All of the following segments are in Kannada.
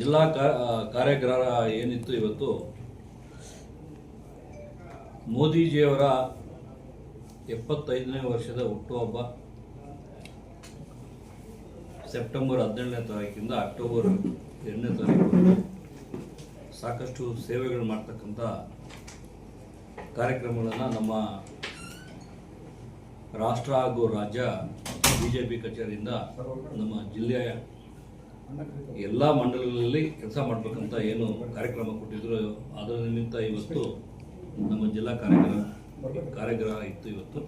ಜಿಲ್ಲಾ ಕಾರ್ಯಾಗಾರ ಏನಿತ್ತು ಇವತ್ತು? ಮೋದಿಜಿಯವರ ಎಪ್ಪತ್ತೈದನೇ ವರ್ಷದ ಹುಟ್ಟುಹಬ್ಬ. ಸೆಪ್ಟೆಂಬರ್ ಹದಿನೇಳನೇ ತಾರೀಕಿಂದ ಅಕ್ಟೋಬರ್ ಎರಡನೇ ತಾರೀಕು ಸಾಕಷ್ಟು ಸೇವೆಗಳು ಮಾಡ್ತಕ್ಕಂಥ ಕಾರ್ಯಕ್ರಮಗಳನ್ನು ನಮ್ಮ ರಾಷ್ಟ್ರ ಹಾಗೂ ರಾಜ್ಯ ಬಿ ಜೆ ಪಿ ಕಚೇರಿಯಿಂದ ನಮ್ಮ ಜಿಲ್ಲೆಯ ಎಲ್ಲ ಮಂಡಲಗಳಲ್ಲಿ ಕೆಲಸ ಮಾಡಬೇಕಂತ ಏನು ಕಾರ್ಯಕ್ರಮ ಕೊಟ್ಟಿದ್ರು ಅದರ ನಿಮಿತ್ತ ಇವತ್ತು ನಮ್ಮ ಜಿಲ್ಲಾ ಕಾರ್ಯಕ್ರಮ ಕಾರ್ಯಗ್ರಹ ಇತ್ತು ಇವತ್ತು.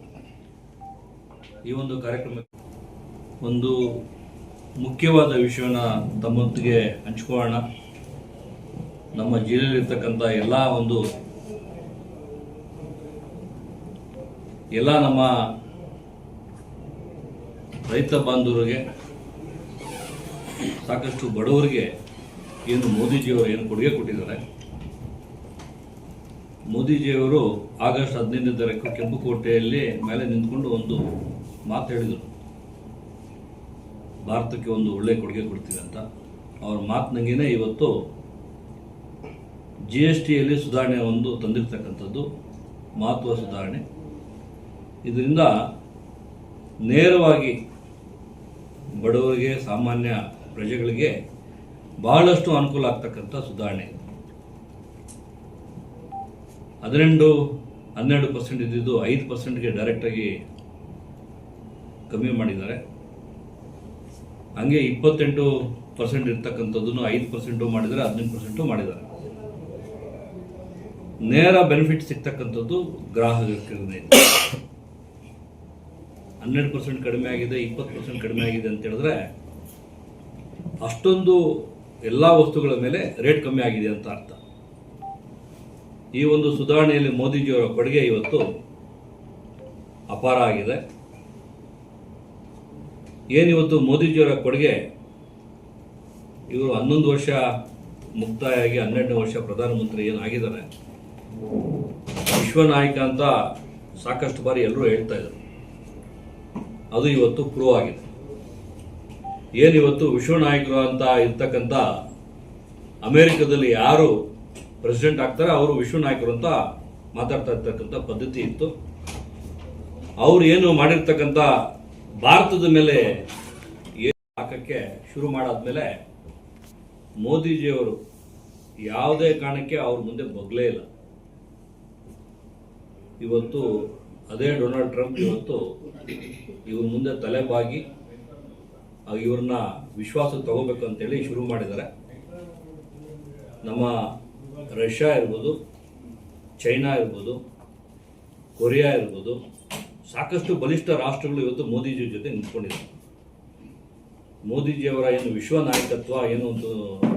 ಈ ಒಂದು ಕಾರ್ಯಕ್ರಮ ಒಂದು ಮುಖ್ಯವಾದ ವಿಷಯನ ತಮ್ಮೊಂದಿಗೆ ಹಂಚ್ಕೊಳ್ಳೋಣ. ನಮ್ಮ ಜಿಲ್ಲೆಯಲ್ಲಿರ್ತಕ್ಕಂಥ ಎಲ್ಲ ಒಂದು ಎಲ್ಲ ನಮ್ಮ ರೈತ ಬಾಂಧವರಿಗೆ ಸಾಕಷ್ಟು ಬಡವರಿಗೆ ಏನು ಮೋದಿಜಿಯವರು ಏನು ಕೊಡುಗೆ ಕೊಟ್ಟಿದ್ದಾರೆ. ಮೋದಿಜಿಯವರು ಆಗಸ್ಟ್ ಹದಿನೈದನೇ ತಾರೀಕು ಕೆಂಪುಕೋಟೆಯಲ್ಲಿ ಮೇಲೆ ನಿಂತ್ಕೊಂಡು ಒಂದು ಮಾತು ಹೇಳಿದರು. ಭಾರತಕ್ಕೆ ಒಂದು ಒಳ್ಳೆ ಕೊಡುಗೆ ಕೊಡ್ತೀವಿ ಅಂತ. ಅವ್ರ ಮಾತಿನಂಗೆ ಇವತ್ತು ಜಿ ಎಸ್ ಟಿಯಲ್ಲಿ ಸುಧಾರಣೆ ಒಂದು ತಂದಿರ್ತಕ್ಕಂಥದ್ದು, ಮಹತ್ವ ಸುಧಾರಣೆ. ಇದರಿಂದ ನೇರವಾಗಿ ಬಡವರಿಗೆ ಸಾಮಾನ್ಯ ಪ್ರಜೆಗಳಿಗೆ ಬಹಳಷ್ಟು ಅನುಕೂಲ ಆಗ್ತಕ್ಕಂಥ ಸುಧಾರಣೆ. ಹದಿನೆಂಟು, ಹನ್ನೆರಡು ಪರ್ಸೆಂಟ್ ಇದ್ದಿದ್ದು ಐದು ಪರ್ಸೆಂಟ್ಗೆ ಡೈರೆಕ್ಟಾಗಿ ಕಮ್ಮಿ ಮಾಡಿದ್ದಾರೆ. ಹಂಗೆ ಇಪ್ಪತ್ತೆಂಟು ಪರ್ಸೆಂಟ್ ಇರ್ತಕ್ಕಂಥದ್ದನ್ನು ಐದು ಪರ್ಸೆಂಟು ಮಾಡಿದ್ದಾರೆ, ಹದಿನೆಂಟು ಪರ್ಸೆಂಟು ಮಾಡಿದ್ದಾರೆ. ನೇರ ಬೆನಿಫಿಟ್ ಸಿಗ್ತಕ್ಕಂಥದ್ದು ಗ್ರಾಹಕರಿಗೆ. ಹನ್ನೆರಡು ಪರ್ಸೆಂಟ್ ಕಡಿಮೆ ಆಗಿದೆ, ಇಪ್ಪತ್ತು ಪರ್ಸೆಂಟ್ ಕಡಿಮೆ ಆಗಿದೆ ಅಂತ ಹೇಳಿದ್ರೆ ಅಷ್ಟೊಂದು ಎಲ್ಲ ವಸ್ತುಗಳ ಮೇಲೆ ರೇಟ್ ಕಮ್ಮಿ ಆಗಿದೆ ಅಂತ ಅರ್ಥ. ಈ ಒಂದು ಸುಧಾರಣೆಯಲ್ಲಿ ಮೋದಿಜಿಯವರ ಕೊಡುಗೆ ಇವತ್ತು ಅಪಾರ ಆಗಿದೆ. ಏನಿವತ್ತು ಮೋದಿಜಿಯವರ ಕೊಡುಗೆ? ಇವರು ಹನ್ನೊಂದು ವರ್ಷ ಮುಕ್ತಾಯ ಆಗಿ ಹನ್ನೆರಡನೇ ವರ್ಷ ಪ್ರಧಾನಮಂತ್ರಿ ಏನಾಗಿದ್ದಾರೆ? ವಿಶ್ವ ನಾಯಕ ಅಂತ ಸಾಕಷ್ಟು ಬಾರಿ ಎಲ್ಲರೂ ಹೇಳ್ತಾ ಇದ್ದಾರೆ. ಅದು ಇವತ್ತು ಪ್ರೂವ್ ಆಗಿದೆ. ಏನಿವತ್ತು ವಿಶ್ವ ನಾಯಕರು ಅಂತ ಇರ್ತಕ್ಕಂಥ ಅಮೆರಿಕದಲ್ಲಿ ಯಾರು ಪ್ರೆಸಿಡೆಂಟ್ ಆಗ್ತಾರೆ ಅವರು ವಿಶ್ವ ನಾಯಕರು ಅಂತ ಮಾತಾಡ್ತಾ ಇರ್ತಕ್ಕಂಥ ಪದ್ಧತಿ ಇತ್ತು. ಅವರು ಏನು ಮಾಡಿರ್ತಕ್ಕಂಥ ಭಾರತದ ಮೇಲೆ ಏನು ಹಾಕಕ್ಕೆ ಶುರು ಮಾಡಾದ್ಮೇಲೆ ಮೋದಿಜಿಯವರು ಯಾವುದೇ ಕಾರಣಕ್ಕೆ ಅವ್ರ ಮುಂದೆ ಬಗ್ಲೇ ಇಲ್ಲ. ಇವತ್ತು ಅದೇ ಡೊನಾಲ್ಡ್ ಟ್ರಂಪ್ ಇವತ್ತು ಇವ್ರ ಮುಂದೆ ತಲೆಬಾಗಿ ಇವ್ರನ್ನ ವಿಶ್ವಾಸ ತಗೋಬೇಕು ಅಂತೇಳಿ ಶುರು ಮಾಡಿದ್ದಾರೆ. ನಮ್ಮ ರಷ್ಯಾ ಇರ್ಬೋದು, ಚೈನಾ ಇರ್ಬೋದು, ಕೊರಿಯಾ ಇರ್ಬೋದು, ಸಾಕಷ್ಟು ಬಲಿಷ್ಠ ರಾಷ್ಟ್ರಗಳು ಇವತ್ತು ಮೋದಿಜಿ ಜೊತೆ ನಿಂತ್ಕೊಂಡಿದೆ ಮೋದಿಜಿಯವರ ಏನು ವಿಶ್ವ ನಾಯಕತ್ವ, ಏನು ಒಂದು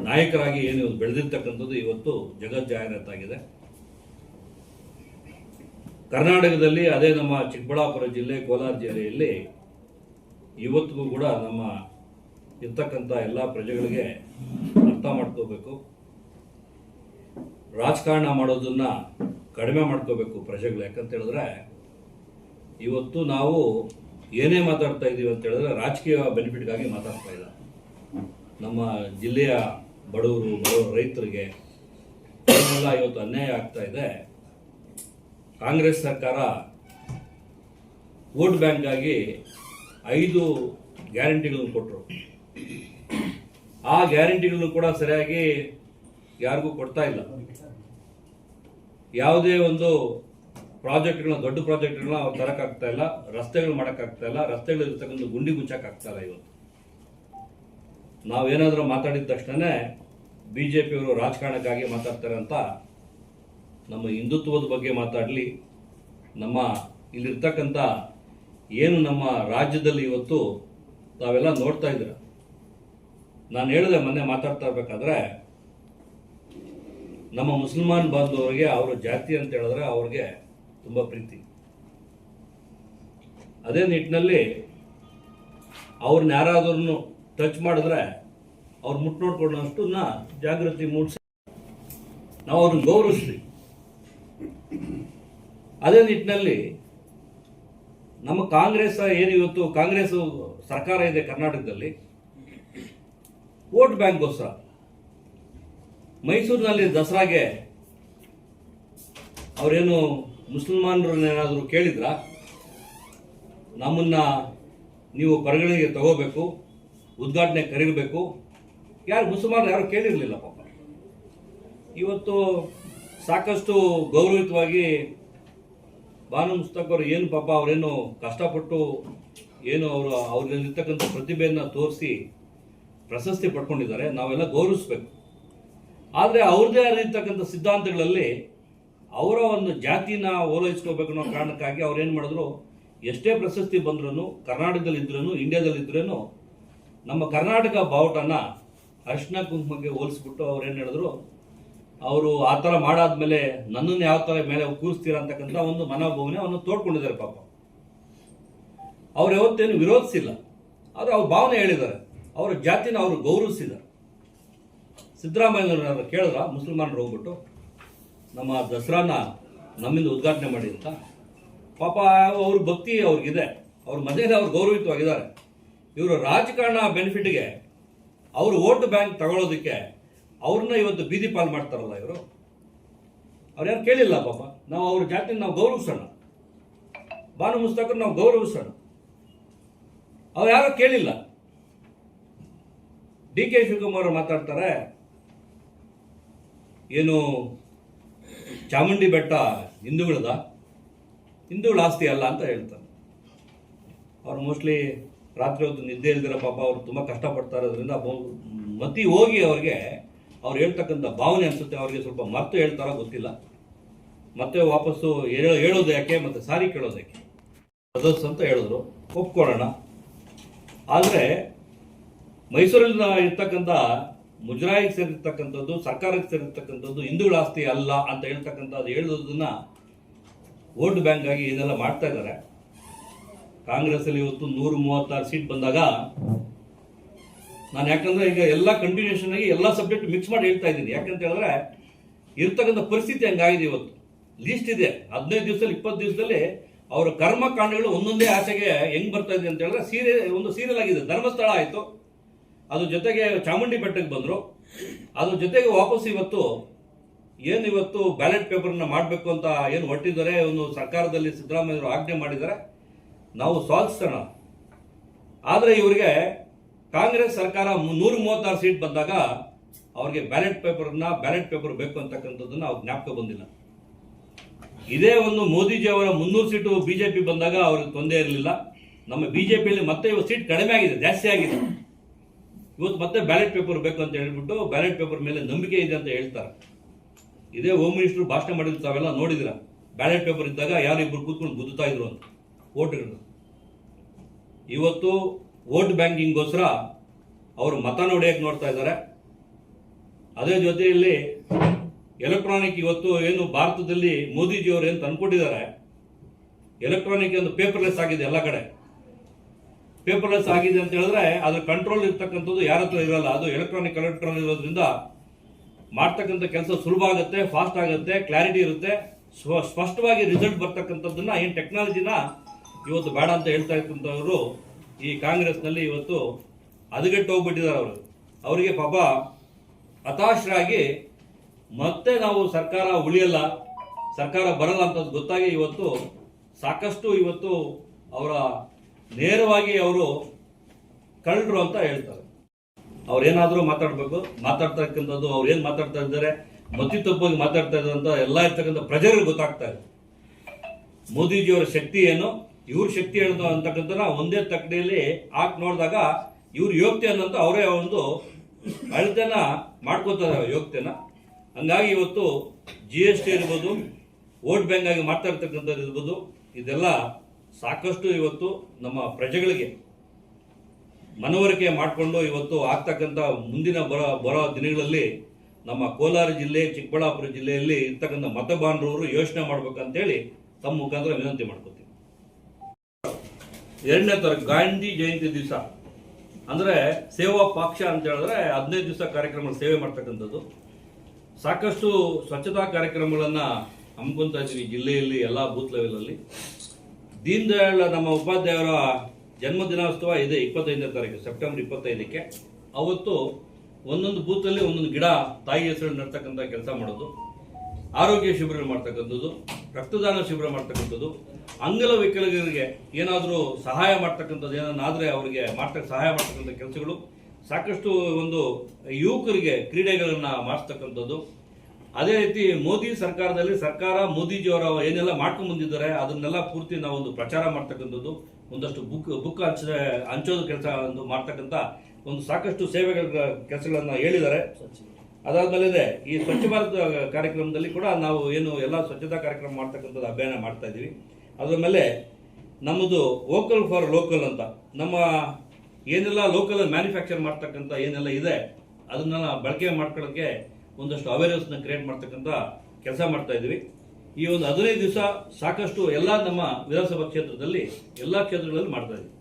ನಾಯಕರಾಗಿ ಏನು ಬೆಳೆದಿರ್ತಕ್ಕಂಥದ್ದು ಇವತ್ತು ಜಗತ್ ಜಾಹೀರಾತಾಗಿದೆ ಕರ್ನಾಟಕದಲ್ಲಿ ಅದೇ ನಮ್ಮ ಚಿಕ್ಕಬಳ್ಳಾಪುರ ಜಿಲ್ಲೆ, ಕೋಲಾರ ಜಿಲ್ಲೆಯಲ್ಲಿ ಇವತ್ತಿಗೂ ಕೂಡ ನಮ್ಮ ಇರ್ತಕ್ಕಂಥ ಎಲ್ಲ ಪ್ರಜೆಗಳಿಗೆ ಅರ್ಥ ಮಾಡ್ಕೋಬೇಕು. ರಾಜಕಾರಣ ಮಾಡೋದನ್ನ ಕಡಿಮೆ ಮಾಡ್ಕೋಬೇಕು ಪ್ರಜೆಗಳು. ಯಾಕಂತ ಹೇಳಿದ್ರೆ ಇವತ್ತು ನಾವು ಏನೇ ಮಾತಾಡ್ತಾ ಇದ್ದೀವಿ ಅಂತ ಹೇಳಿದ್ರೆ ರಾಜಕೀಯ ಬೆನಿಫಿಟ್ಗಾಗಿ ಮಾತಾಡ್ತಾ ಇಲ್ಲ. ನಮ್ಮ ಜಿಲ್ಲೆಯ ಬಡವರು ಬಡವರು ರೈತರಿಗೆ ಇವತ್ತು ಅನ್ಯಾಯ ಆಗ್ತಾ ಇದೆ, ಕಾಂಗ್ರೆಸ್ ಸರ್ಕಾರ ವೋಟ್ ಬ್ಯಾಂಕ್ ಆಗಿ ಐದು ಗ್ಯಾರಂಟಿಗಳನ್ನು ಕೊಟ್ಟರು ಆ ಗ್ಯಾರಂಟಿಗಳನ್ನು ಕೂಡ ಸರಿಯಾಗಿ ಯಾರಿಗೂ ಕೊಡ್ತಾ ಇಲ್ಲ. ಯಾವುದೇ ಒಂದು ಪ್ರಾಜೆಕ್ಟ್ಗಳನ್ನ, ದೊಡ್ಡ ಪ್ರಾಜೆಕ್ಟ್ಗಳನ್ನ ಅವ್ರು ತರಕ್ಕಾಗ್ತಾ ಇಲ್ಲ, ರಸ್ತೆಗಳು ಮಾಡೋಕ್ಕಾಗ್ತಾ ಇಲ್ಲ ರಸ್ತೆಗಳು ಇರ್ತಕ್ಕಂಥ ಗುಂಡಿ ಮುಚ್ಚಕ್ಕಾಗ್ತಾ ಇಲ್ಲ ಇವತ್ತು. ನಾವೇನಾದರೂ ಮಾತಾಡಿದ ತಕ್ಷಣನೇ ಬಿ ಜೆ ಪಿಯವರು ರಾಜಕಾರಣಕ್ಕಾಗಿ ಮಾತಾಡ್ತಾರೆ ಅಂತ ನಮ್ಮ ಹಿಂದುತ್ವದ ಬಗ್ಗೆ ಮಾತಾಡಲಿ, ನಮ್ಮ ಇಲ್ಲಿರ್ತಕ್ಕಂಥ ಏನು ನಮ್ಮ ರಾಜ್ಯದಲ್ಲಿ ಇವತ್ತು ತಾವೆಲ್ಲ ನೋಡ್ತಾ ಇದ್ದೀರ? ನಾನು ಹೇಳಿದೆ ಮೊನ್ನೆ ಮಾತಾಡ್ತಾ ಇರ್ಬೇಕಾದ್ರೆ, ನಮ್ಮ ಮುಸಲ್ಮಾನ್ ಬಾಂಧವರಿಗೆ ಅವರ ಜಾತಿ ಅಂತ ಹೇಳಿದ್ರೆ ಅವ್ರಿಗೆ ತುಂಬ ಪ್ರೀತಿ. ಅದೇ ನಿಟ್ಟಿನಲ್ಲಿ ಅವ್ರನ್ನ ಯಾರಾದ್ರೂ ಟಚ್ ಮಾಡಿದ್ರೆ ಅವ್ರು ಮುಟ್ಟು ನಾ ಜಾಗೃತಿ ಮೂಡಿಸಿ, ನಾವು ಅವ್ರನ್ನ ಗೌರವಿಸ್ರಿ ಅದೇ ನಿಟ್ಟಿನಲ್ಲಿ ನಮ್ಮ ಕಾಂಗ್ರೆಸ್ ಏನು ಇವತ್ತು, ಕಾಂಗ್ರೆಸ್ ಸರ್ಕಾರ ಇದೆ ಕರ್ನಾಟಕದಲ್ಲಿ, ವೋಟ್ ಬ್ಯಾಂಕ್ಗೋಸ್ಕರ ಮೈಸೂರಿನಲ್ಲಿ ದಸರಾಗೆ ಅವರೇನು ಮುಸಲ್ಮಾನರನ್ನೇನಾದರೂ ಕೇಳಿದ್ರ? ನಮ್ಮನ್ನ ನೀವು ಪರಿಗಣನೆಗೆ ತಗೋಬೇಕು, ಉದ್ಘಾಟನೆ ಕರೀಬೇಕು. ಯಾರು ಮುಸಲ್ಮಾನರು ಯಾರು ಕೇಳಿರಲಿಲ್ಲ ಪಾಪ. ಇವತ್ತು ಸಾಕಷ್ಟು ಗೌರವಿತವಾಗಿ ಬಾನು ಮುಸ್ತಕ್ ಏನು ಪಾಪ ಅವರೇನು ಕಷ್ಟಪಟ್ಟು ಏನು ಅವರು ಅವ್ರಲ್ಲಿರ್ತಕ್ಕಂಥ ಪ್ರತಿಭೆಯನ್ನು ತೋರಿಸಿ ಪ್ರಶಸ್ತಿ ಪಡ್ಕೊಂಡಿದ್ದಾರೆ, ನಾವೆಲ್ಲ ಗೌರವಿಸ್ಬೇಕು. ಆದರೆ ಅವ್ರದ್ದೇ ಆಗಿರ್ತಕ್ಕಂಥ ಸಿದ್ಧಾಂತಗಳಲ್ಲಿ ಅವರ ಒಂದು ಜಾತಿನ ಓಲೈಸ್ಕೋಬೇಕು ಅನ್ನೋ ಕಾರಣಕ್ಕಾಗಿ ಅವ್ರು ಏನು ಮಾಡಿದ್ರು, ಎಷ್ಟೇ ಪ್ರಶಸ್ತಿ ಬಂದ್ರೂ ಕರ್ನಾಟಕದಲ್ಲಿ ಇದ್ರೂ ನಮ್ಮ ಕರ್ನಾಟಕ ಬಾವುಟನ ಅರ್ಶಿನ ಕುಂಕುಮಕ್ಕೆ ಹೋಲಿಸ್ಬಿಟ್ಟು ಅವ್ರೇನು ಹೇಳಿದ್ರು ಅವರು ಆ ಥರ ಮಾಡಾದ್ಮೇಲೆ ನನ್ನನ್ನು ಯಾವ ಥರ ಮೇಲೆ ಕೂರಿಸ್ತೀರಾ ಅಂತಕ್ಕಂಥ ಒಂದು ಮನೋಭಾವನೆ ಅವನು ತೋಡ್ಕೊಂಡಿದ್ದಾರೆ ಪಾಪ. ಅವ್ರು ಯಾವತ್ತೇನು ವಿರೋಧಿಸಿಲ್ಲ. ಆದರೆ ಅವ್ರ ಭಾವನೆ ಹೇಳಿದ್ದಾರೆ. ಅವರ ಜಾತಿನ ಅವರು ಗೌರವಿಸಿದ್ದಾರೆ. ಸಿದ್ದರಾಮಯ್ಯನವ್ರನ್ನ ಕೇಳಿದ್ರ? ಮುಸಲ್ಮಾನರು ಹೋಗ್ಬಿಟ್ಟು ನಮ್ಮ ದಸರಾನ ನಮ್ಮಿಂದ ಉದ್ಘಾಟನೆ ಮಾಡಿ ಅಂತ. ಪಾಪ ಅವ್ರ ಭಕ್ತಿ ಅವ್ರಿಗಿದೆ. ಅವ್ರ ಮನೆಯಲ್ಲಿ ಅವ್ರು ಗೌರವಿತವಾಗಿದ್ದಾರೆ ಇವರು ರಾಜಕಾರಣ ಬೆನಿಫಿಟ್ಗೆ ಅವರು ವೋಟ್ ಬ್ಯಾಂಕ್ ತಗೊಳ್ಳೋದಕ್ಕೆ ಅವ್ರನ್ನ ಇವತ್ತು ಬೀದಿ ಪಾಲ್ ಮಾಡ್ತಾರಲ್ಲ ಇವರು? ಅವ್ರು ಯಾರು ಕೇಳಿಲ್ಲ ಪಾಪ. ನಾವು ಅವ್ರ ಜಾತಿನ ನಾವು ಗೌರವಿಸೋಣ. ಬಾನು ಮುಸ್ತಾಕರ್ ನಾವು ಗೌರವಿಸೋಣ. ಅವ್ರು ಯಾರು ಕೇಳಿಲ್ಲ. ಡಿ ಕೆ ಶಿವಕುಮಾರ್ ಮಾತಾಡ್ತಾರೆ, ಏನು ಚಾಮುಂಡಿ ಬೆಟ್ಟ ಹಿಂದೂಗಳದ? ಹಿಂದೂಗಳ ಆಸ್ತಿ ಅಲ್ಲ ಅಂತ ಹೇಳ್ತಾರೆ. ಅವ್ರು ಮೋಸ್ಟ್ಲಿ ರಾತ್ರಿ ಹೊತ್ತು ನಿದ್ದೆ ಇಲ್ದಿರೋ ಪಾಪ ಅವ್ರು ತುಂಬ ಕಷ್ಟಪಡ್ತಾ ಇರೋದ್ರಿಂದ ಮತಿ ಹೋಗಿ ಅವ್ರಿಗೆ ಅವ್ರು ಹೇಳ್ತಕ್ಕಂಥ ಭಾವನೆ ಅನ್ಸುತ್ತೆ, ಅವ್ರಿಗೆ ಸ್ವಲ್ಪ ಮರ್ತು ಹೇಳ್ತಾರೋ ಗೊತ್ತಿಲ್ಲ. ಮತ್ತೆ ವಾಪಸ್ಸು ಹೇಳೋ, ಹೇಳೋದು ಯಾಕೆ, ಮತ್ತೆ ಸಾರಿ ಕೇಳೋದು ಯಾಕೆ? ಬ್ರದರ್ಸ್ ಅಂತ ಹೇಳಿದ್ರು, ಒಪ್ಕೊಳ್ಳೋಣ. ಆದರೆ, ಮೈಸೂರಿನ ಇರ್ತಕ್ಕಂಥ ಮುಜರಾಯಿಗೆ ಸೇರಿರ್ತಕ್ಕಂಥದ್ದು, ಸರ್ಕಾರಕ್ಕೆ ಸೇರಿರ್ತಕ್ಕಂಥದ್ದು ಹಿಂದೂಗಳ ಆಸ್ತಿ ಅಲ್ಲ ಅಂತ ಹೇಳ್ತಕ್ಕಂಥದ್ದು ಹೇಳೋದನ್ನ ವೋಟ್ ಬ್ಯಾಂಕ್ ಆಗಿ ಇದೆಲ್ಲ ಮಾಡ್ತಾ ಇದ್ದಾರೆ. ಕಾಂಗ್ರೆಸ್ ಅಲ್ಲಿ ಇವತ್ತು ನೂರ ಮೂವತ್ತಾರು ಸೀಟ್ ಬಂದಾಗ ನಾನು ಯಾಕಂದ್ರೆ ಈಗ ಎಲ್ಲ ಕಂಟಿನ್ಯೂಷನ್ ಆಗಿ ಎಲ್ಲ ಸಬ್ಜೆಕ್ಟ್ ಮಿಕ್ಸ್ ಮಾಡಿ ಹೇಳ್ತಾ ಇದ್ದೀನಿ. ಯಾಕಂತ ಹೇಳಿದ್ರೆ ಇರ್ತಕ್ಕಂಥ ಪರಿಸ್ಥಿತಿ ಹಂಗಾಗಿದೆ ಇವತ್ತು. ಲೀಸ್ಟ್ ಇದೆ. ಹದಿನೈದು ದಿವಸದಲ್ಲಿ, ಇಪ್ಪತ್ತು ದಿವಸದಲ್ಲಿ ಅವರ ಕರ್ಮಕಾಂಡಗಳು ಒಂದೊಂದೇ ಆಸೆಗೆ ಹೆಂಗ್ ಬರ್ತಾ ಇದೆ ಅಂತ ಸೀರೆ, ಒಂದು ಸೀರಿಯಲ್ ಆಗಿದೆ. ಧರ್ಮಸ್ಥಳ ಆಯಿತು. ಅದ್ರ ಜೊತೆಗೆ ಚಾಮುಂಡಿ ಬೆಟ್ಟಕ್ಕೆ ಬಂದರು. ಅದ್ರ ಜೊತೆಗೆ ವಾಪಸ್ ಇವತ್ತು ಏನು ಇವತ್ತು ಬ್ಯಾಲೆಟ್ ಪೇಪರ್ನ ಮಾಡಬೇಕು ಅಂತ ಏನು ಹೊಟ್ಟಿದ್ದಾರೆ ಒಂದು ಸರ್ಕಾರದಲ್ಲಿ ಸಿದ್ದರಾಮಯ್ಯವರು ಆಜ್ಞೆ ಮಾಡಿದ್ದಾರೆ. ನಾವು ಸ್ವಾಗತಿಸೋಣ. ಆದರೆ ಇವರಿಗೆ ಕಾಂಗ್ರೆಸ್ ಸರ್ಕಾರ ನೂರ ಮೂವತ್ತಾರು ಸೀಟ್ ಬಂದಾಗ ಅವ್ರಿಗೆ ಬ್ಯಾಲೆಟ್ ಪೇಪರ್ನ ಬ್ಯಾಲೆಟ್ ಪೇಪರ್ ಬೇಕು ಅಂತಕ್ಕಂಥದ್ದನ್ನ ಅವ್ರು ಜ್ಞಾಪಕ ಬಂದಿಲ್ಲ. ಇದೇ ಒಂದು ಮೋದಿಜಿ ಅವರ ಮುನ್ನೂರು ಸೀಟು ಬಿಜೆಪಿ ಬಂದಾಗ ಅವ್ರಿಗೆ ತೊಂದರೆ ಇರಲಿಲ್ಲ. ನಮ್ಮ ಬಿಜೆಪಿಯಲ್ಲಿ ಮತ್ತೆ ಇವತ್ತು ಸೀಟ್ ಕಡಿಮೆ ಆಗಿದೆ, ಜಾಸ್ತಿ ಆಗಿದೆ. ಇವತ್ತು ಮತ್ತೆ ಬ್ಯಾಲೆಟ್ ಪೇಪರ್ ಬೇಕು ಅಂತ ಹೇಳ್ಬಿಟ್ಟು ಬ್ಯಾಲೆಟ್ ಪೇಪರ್ ಮೇಲೆ ನಂಬಿಕೆ ಇದೆ ಅಂತ ಹೇಳ್ತಾರೆ. ಇದೇ ಹೋಮ್ ಮಿನಿಸ್ಟರ್ ಭಾಷಣ ಮಾಡಿದ್ರು ತಾವೆಲ್ಲ ನೋಡಿದಿರ? ಬ್ಯಾಲೆಟ್ ಪೇಪರ್ ಇದ್ದಾಗ ಯಾರಿಬ್ರು ಕೂತ್ಕೊಂಡು ಗುದ್ದುತ್ತಾ ಇದ್ರು ಅಂತ ವೋಟ್ಗಳು ಇವತ್ತು ವೋಟ್ ಬ್ಯಾಂಕಿಂಗ್ಗೋಸ್ಕರ ಅವರು ಮತ ನೋಡಿಯಕ್ಕೆ ನೋಡ್ತಾ ಇದ್ದಾರೆ. ಅದೇ ಜೊತೆಯಲ್ಲಿ ಎಲೆಕ್ಟ್ರಾನಿಕ್ ಇವತ್ತು ಏನು ಭಾರತದಲ್ಲಿ ಮೋದಿಜಿ ಅವರು ಏನು ತಂದ್ಕೊಟ್ಟಿದ್ದಾರೆ. ಎಲೆಕ್ಟ್ರಾನಿಕ್ ಒಂದು ಪೇಪರ್ಲೆಸ್ ಆಗಿದೆ ಎಲ್ಲ ಕಡೆ. ಪೇಪರ್ಲೆಸ್ ಆಗಿದೆ ಅಂತ ಹೇಳಿದ್ರೆ ಅದ್ರ ಕಂಟ್ರೋಲ್ ಇರ್ತಕ್ಕಂಥದ್ದು ಯಾರ ಹತ್ರ ಇರಲ್ಲ. ಅದು ಎಲೆಕ್ಟ್ರಾನಿಕ್ ಎಲೆಕ್ಟ್ರಾನಿಕ್ ಇರೋದ್ರಿಂದ ಮಾಡ್ತಕ್ಕಂಥ ಕೆಲಸ ಸುಲಭ ಆಗುತ್ತೆ ಫಾಸ್ಟ್ ಆಗುತ್ತೆ ಕ್ಲಾರಿಟಿ ಇರುತ್ತೆ. ಸ್ವ, ಸ್ಪಷ್ಟವಾಗಿ ರಿಸಲ್ಟ್ ಬರ್ತಕ್ಕಂಥದ್ದನ್ನ ಏನು ಟೆಕ್ನಾಲಜಿನ ಇವತ್ತು ಬೇಡ ಅಂತ ಹೇಳ್ತಾ ಇರ್ತಕ್ಕಂಥವ್ರು ಈ ಕಾಂಗ್ರೆಸ್ನಲ್ಲಿ ಇವತ್ತು ಹದಗೆಟ್ಟು ಹೋಗ್ಬಿಟ್ಟಿದ್ದಾರೆ ಅವರು. ಅವರಿಗೆ ಪಾಪ ಹತಾಶರಾಗಿ ಮತ್ತೆ ನಾವು ಸರ್ಕಾರ ಉಳಿಯಲ್ಲ, ಸರ್ಕಾರ ಬರಲ್ಲ ಅಂತದ್ದು ಗೊತ್ತಾಗಿ ಇವತ್ತು ಸಾಕಷ್ಟು ಇವತ್ತು ಅವರ ನೇರವಾಗಿ ಅವರು ಕಳ್ಳರು ಅಂತ ಹೇಳ್ತಾರೆ. ಅವ್ರೇನಾದರೂ ಮಾತಾಡಬೇಕು, ಮಾತಾಡ್ತಕ್ಕಂಥದ್ದು ಅವ್ರು ಏನು ಮಾತಾಡ್ತಾ ಇದ್ದಾರೆ, ಮತಿ ತಪ್ಪಾಗಿ ಮಾತಾಡ್ತಾ ಇದ್ದಾರೆ ಅಂತ ಎಲ್ಲ ಇರ್ತಕ್ಕಂಥ ಪ್ರಜೆಗಳಿಗೆ ಗೊತ್ತಾಗ್ತಾ ಇದೆ. ಮೋದಿಜಿಯವರ ಶಕ್ತಿ ಏನು? ಇವ್ರ ಶಕ್ತಿ ಏನು ಅಂತಕ್ಕಂಥ ಒಂದೇ ತಕ್ಕಡಿಯಲ್ಲಿ ಹಾಕಿ ನೋಡಿದಾಗ ಇವ್ರ ಯೋಗ್ಯತೆ ಅನ್ನೋಂಥ ಅವರೇ ಒಂದು ಅಳತೆನ ಮಾಡ್ಕೋತಾರೆ ಯೋಗ್ಯತೆನ ಹಂಗಾಗಿ ಇವತ್ತು ಜಿ ಎಸ್ ಟಿ ಇರ್ಬೋದು, ವೋಟ್ ಬ್ಯಾಂಕ್ ಆಗಿ ಮಾಡ್ತಾ ಇರ್ತಕ್ಕಂಥದ್ದು ಇರ್ಬೋದು, ಇದೆಲ್ಲ ಸಾಕಷ್ಟು ಇವತ್ತು ನಮ್ಮ ಪ್ರಜೆಗಳಿಗೆ ಮನವರಿಕೆ ಮಾಡಿಕೊಂಡು ಇವತ್ತು ಆಗ್ತಕ್ಕಂಥ ಮುಂದಿನ ಬರೋ ಬರೋ ದಿನಗಳಲ್ಲಿ ನಮ್ಮ ಕೋಲಾರ ಜಿಲ್ಲೆ, ಚಿಕ್ಕಬಳ್ಳಾಪುರ ಜಿಲ್ಲೆಯಲ್ಲಿ ಇರ್ತಕ್ಕಂಥ ಮತಬಾಂಧವರು ಯೋಚನೆ ಮಾಡ್ಬೇಕಂತೇಳಿ ತಮ್ಮ ಮುಖಾಂತರ ವಿನಂತಿ ಮಾಡ್ಕೋತೀವಿ ಎರಡನೇ ತರ ಗಾಂಧಿ ಜಯಂತಿ ದಿವಸ. ಅಂದ್ರೆ ಸೇವಾ ಪಕ್ಷ ಅಂತ ಹೇಳಿದ್ರೆ ಹದಿನೈದು ದಿವಸ ಕಾರ್ಯಕ್ರಮ ಸೇವೆ ಮಾಡ್ತಕ್ಕಂಥದ್ದು. ಸಾಕಷ್ಟು ಸ್ವಚ್ಛತಾ ಕಾರ್ಯಕ್ರಮಗಳನ್ನು ಹಮ್ಮಿಕೊಂತ ಇದ್ದೀವಿ ಜಿಲ್ಲೆಯಲ್ಲಿ, ಎಲ್ಲ ಬೂತ್ ಲೆವೆಲಲ್ಲಿ. ದೀನ್ ದಯಾಳ್ ನಮ್ಮ ಉಪಾಧ್ಯಾಯರ ಜನ್ಮ ದಿನೋತ್ಸವ ಇದೆ ಇಪ್ಪತ್ತೈದನೇ ತಾರೀಕು, ಸೆಪ್ಟೆಂಬರ್ ಇಪ್ಪತ್ತೈದಕ್ಕೆ. ಅವತ್ತು ಒಂದೊಂದು ಬೂತಲ್ಲಿ ಒಂದೊಂದು ಗಿಡ ತಾಯಿ ಹೆಸರು ನಡ್ತಕ್ಕಂಥ ಕೆಲಸ ಮಾಡೋದು. ಆರೋಗ್ಯ ಶಿಬಿರ ಮಾಡ್ತಕ್ಕಂಥದ್ದು, ರಕ್ತದಾನ ಶಿಬಿರ ಮಾಡ್ತಕ್ಕಂಥದ್ದು. ಅಂಗವಿಕಲರಿಗೆ ಏನಾದರೂ ಸಹಾಯ ಮಾಡ್ತಕ್ಕಂಥದ್ದು ಏನಾದ್ರೆ ಅವರಿಗೆ ಮಾಡ್ತಕ್ಕ ಸಹಾಯ ಮಾಡ್ತಕ್ಕಂಥ ಕೆಲಸಗಳು, ಸಾಕಷ್ಟು ಒಂದು ಯುವಕರಿಗೆ ಕ್ರೀಡೆಗಳನ್ನು ಮಾಡಿಸ್ತಕ್ಕಂಥದ್ದು ಅದೇ ರೀತಿ ಮೋದಿ ಸರ್ಕಾರದಲ್ಲಿ ಸರ್ಕಾರ ಮೋದಿಜಿಯವರ ಏನೆಲ್ಲ ಮಾಡ್ಕೊಂಡು ಬಂದಿದ್ದಾರೆ, ಅದನ್ನೆಲ್ಲ ಪೂರ್ತಿ ನಾವು ಒಂದು ಪ್ರಚಾರ ಮಾಡ್ತಕ್ಕಂಥದ್ದು. ಒಂದಷ್ಟು ಬುಕ್ ಬುಕ್ ಹಂಚ, ಹಂಚೋದು ಕೆಲಸ ಒಂದು ಮಾಡ್ತಕ್ಕಂಥ ಒಂದು ಸಾಕಷ್ಟು ಸೇವೆಗಳ ಕೆಲಸಗಳನ್ನು ಹೇಳಿದ್ದಾರೆ. ಅದಾದ್ಮೇಲೆ ಈ ಸ್ವಚ್ಛ ಭಾರತ ಕಾರ್ಯಕ್ರಮದಲ್ಲಿ ಕೂಡ ನಾವು ಏನು ಎಲ್ಲ ಸ್ವಚ್ಛತಾ ಕಾರ್ಯಕ್ರಮ ಮಾಡ್ತಕ್ಕಂಥದ್ದು ಅಭಿಯಾನ ಮಾಡ್ತಾ ಇದ್ದೀವಿ. ಅದ್ರ ಮೇಲೆ ನಮ್ಮದು ವೋಕಲ್ ಫಾರ್ ಲೋಕಲ್ ಅಂತ. ನಮ್ಮ ಏನೆಲ್ಲ ಲೋಕಲ್ ಮ್ಯಾನುಫ್ಯಾಕ್ಚರ್ ಮಾಡ್ತಕ್ಕಂಥ ಏನೆಲ್ಲ ಇದೆ, ಅದನ್ನೆಲ್ಲ ಬಳಕೆ ಮಾಡ್ಕೊಳ್ಳೋಕ್ಕೆ ಒಂದಷ್ಟು ಅವೇರ್ನೆಸ್ನ ಕ್ರಿಯೇಟ್ ಮಾಡ್ತಕ್ಕಂಥ ಕೆಲಸ ಮಾಡ್ತಾ ಇದ್ದೀವಿ. ಈ ಒಂದು ಹದಿನೈದು ದಿವಸ ಸಾಕಷ್ಟು ಎಲ್ಲ ನಮ್ಮ ವಿಧಾನಸಭಾ ಕ್ಷೇತ್ರದಲ್ಲಿ ಎಲ್ಲ ಕ್ಷೇತ್ರಗಳಲ್ಲಿ ಮಾಡ್ತಾ ಇದ್ದೀವಿ.